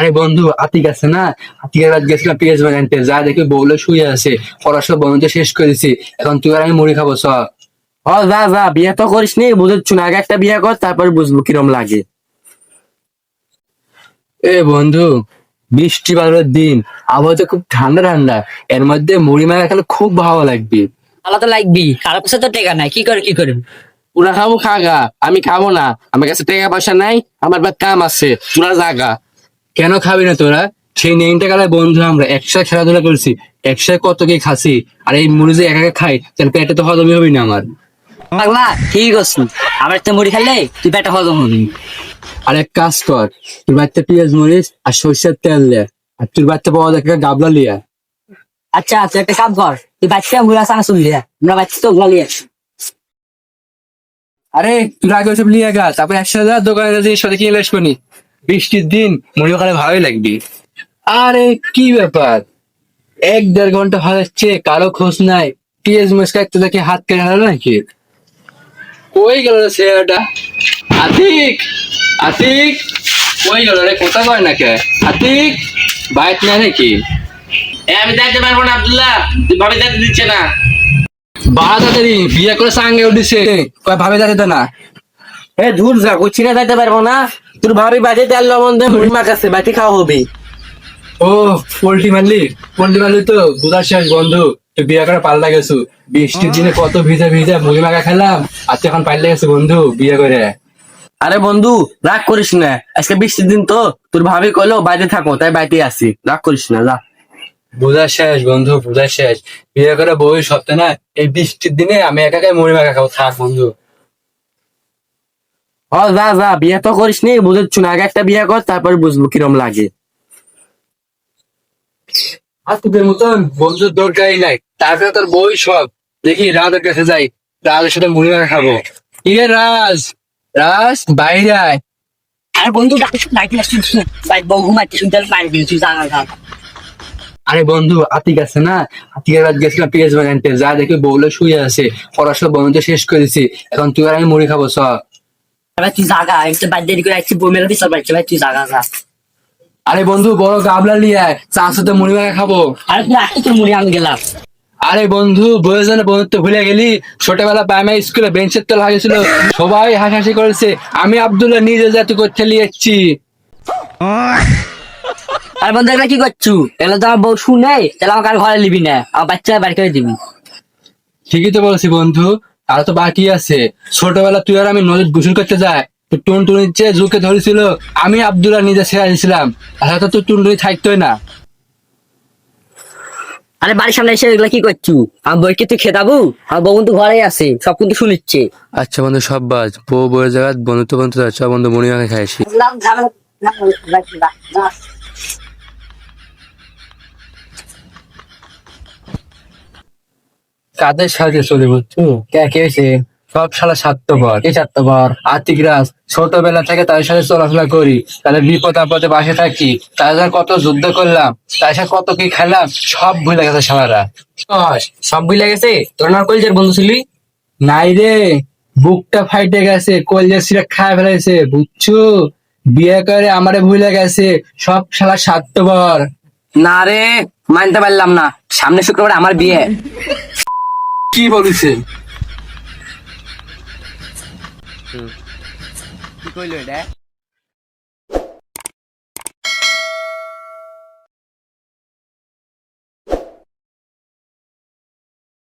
আরে বন্ধু আতিক আছে না? আতিকের রাত গেছিলাম পেঁয়াজ বানাইতে যা দেখি বউলে শুয়ে আছে। পড়াশোনা বন্ধ শেষ করেছি এখন তুই আর আমি মুড়ি খাব সব ও যা যা বিয়ে তো করিস নি বুঝেছ না আগে একটা বিয়ে কর তারপর বুঝব কিরম লাগে। এ বন্ধু বৃষ্টি বাদলের দিন আবহাওয়া তো খুব ঠান্ডা ঠান্ডা এর মধ্যে মুড়ি মাখা খেলে খুব ভালো লাগবে। তাহলে তো লাগবি খারাপ কাছে তো টেকা নাই কি করে কি করে? তোরা খাব খাগা আমি খাব না আমার কাছে টাকা পয়সা নাই আমার বা কাম আছে তোরা জাগা কেন খাবি না তোরা? সেই নেইনটা কালে বন্ধু আমরা একসাথে খেলাধুলা করছি একসাথে কত কি খাসি আর এই মুড়ি যে একা একা খাই তাহলে পেটে তো হজমই হবি না আমার। পাগলা ঠিক করছিস? আবার একটা মুড়ি খেলে তুই পেটা হজম হবি। আর এক কাজ কর তোর বাড়িতে পেঁয়াজ মরিচ আর সর্ষের তেল লে আর তোর বাড়িতে পাওয়া যায় গাবলা লিয়া। আচ্ছা তুই একটা কাম কর তুই বাচ্চা মুড়া চুল দিয়া আমরা বাচ্চা তো ওগুলা লিয়ে আরে তুই আগে ওসব লিয়ে গা তারপর একসাথে দোকানে যা সাথে কিনে আসব নি বৃষ্টির দিন মুড়ি খালে ভালোই লাগবে। আরে, কি ব্যাপার? এক দেড় ঘণ্টা যাচ্ছে কারও খোঁজ নাই। পেঁয়াজ মরিচ কাটতে দেখে হাত কেটে হারালো নাকি? কই গেল রে ছেলেটা? আতিক! আতিক! কই গেল রে? কোথা কয় না কে? আতিক! বাইক না নাকি? আমি যাইতে পারব না আব্দুল্লাহ। ভাবি যাইতে দিচ্ছে না। বাড়া তাড়াতাড়ি, বিয়ে করে সাঙ্গে উঠেছে। কয় ভাবে যাচ্ছে না। এ দূর যা না যাইতে পারব না। তোর ভাবি বাজে তেল লবণ দিয়ে মুড়ি মাখাচ্ছে বাটি খাওয়া হবে। ও পোল্ট্রি মারলি? পোল্ট্রি মারলি তো বুধার শেষ বন্ধু। তুই বিয়ে করে পাল্টা গেছু। বৃষ্টির দিনে কত ভিজা ভিজা মুড়ি মাখা খেলাম আর তুই এখন পাল্টে গেছে বন্ধু বিয়ে করে। আরে বন্ধু রাগ করিস না। আজকে বৃষ্টির দিন তো তোর ভাবি কইলো বাইরে থাকো তাই বাইরে আসি রাগ করিস না যা। বুধার শেষ বন্ধু বুধার শেষ। বিয়ে করে বই সপ্তাহে না এই বৃষ্টির দিনে আমি একা মুড়ি মাখা খাব থাক বন্ধু। ও যা যা বিয়ে তো করিস নি বুঝেছ না আগে একটা বিয়ে কর তারপর বুঝব কিরম লাগে। আজকের মতন বন্ধুর দরকারই নাই তারপরে তোর বই সব দেখি রাজের কাছে যাই রাজের সাথে মুড়ি খাব। কি রে রাজ? রাজ বাইরে আয়। আর বন্ধু ডাকি আসছিস বাইক বউ ঘুমাইতে শুনতে দিয়েছি জানা আরে বন্ধু আতিক আছে না? আতিকের রাত গেছিলাম পেঁয়াজ বানাইতে যা দেখি বউলে শুয়ে আছে পড়াশোনা বন্ধু শেষ করেছি এখন তুই আর আমি মুড়ি খাব সব এবার তুই জাগা একটা বাদ দেরি করে আসছি বই মেলা বিশাল বাড়ছে ভাই তুই জাগা যা। আরে বন্ধু বড় গাবলা নিয়ে সাথে মুড়ি মাখা খাব। আর তুই আসতে তোর মুড়ি আমি গেলাম। আরে বন্ধু বয়স বন্ধুত্ব ভুলে গেলি? ছোটবেলা প্রাইমারি স্কুলে বেঞ্চের তলা হয়েছিল সবাই হাসাহাসি করেছে আমি আব্দুল্লাহ নিজে জাতি করতে যাচ্ছি আর বন্ধু এগুলা কি করছু? এগুলো তো আমার বউ শুনে তাহলে আমাকে আর ঘরে নিবি না আমার বাচ্চা বাড়ি করে দিবি। ঠিকই তো বলছি বন্ধু আর তো বাকি আছে ছোটবেলা তুই আর আমি নদীর গোসল করতে যাই তো টুনটুনির চেয়ে ঝুঁকে ধরেছিল আমি আব্দুল্লাহ নিজে ছেড়ে দিয়েছিলাম আর হয়তো তো টুনটুনি থাকতোই না আরে বাড়ির সামনে এসে এগুলা কি করছু আমার বইকে তুই খেতাবু আমার বউ কিন্তু ঘরেই আছে সব কিন্তু শুনিচ্ছে আচ্ছা বন্ধু সব বাজ বউ বউয়ের জায়গা বন্ধুত্ব বন্ধু সব বন্ধু মুড়ি মাখা খাইছি কাদের সাথে চলে বুঝছ কে কে এসে সব শালা স্বার্থপর। এই স্বার্থপর? আর্থিক রাজ। ছোটবেলা থেকে তাদের সাথে চলাফেরা করি। তাদের বিপদ আপদে পাশে থাকি। তাদের সাথে কত যুদ্ধ করলাম। তাদের সাথে কত কি খেলাম সব ভুলে গেছে শালারা। সব ভুলে গেছে? তোর না কলেজের বন্ধু ছিলি? নাই রে। বুকটা ফাইটে গেছে। কলজা সিরা খায় ফেলেছে বুঝছ? বিয়ে করে আমারে ভুলে গেছে। সব শালা স্বার্থপর। না রে মানতে পারলাম না। সামনে শুক্রবার আমার বিয়ে। কি বলিছে কি কইলো এটা?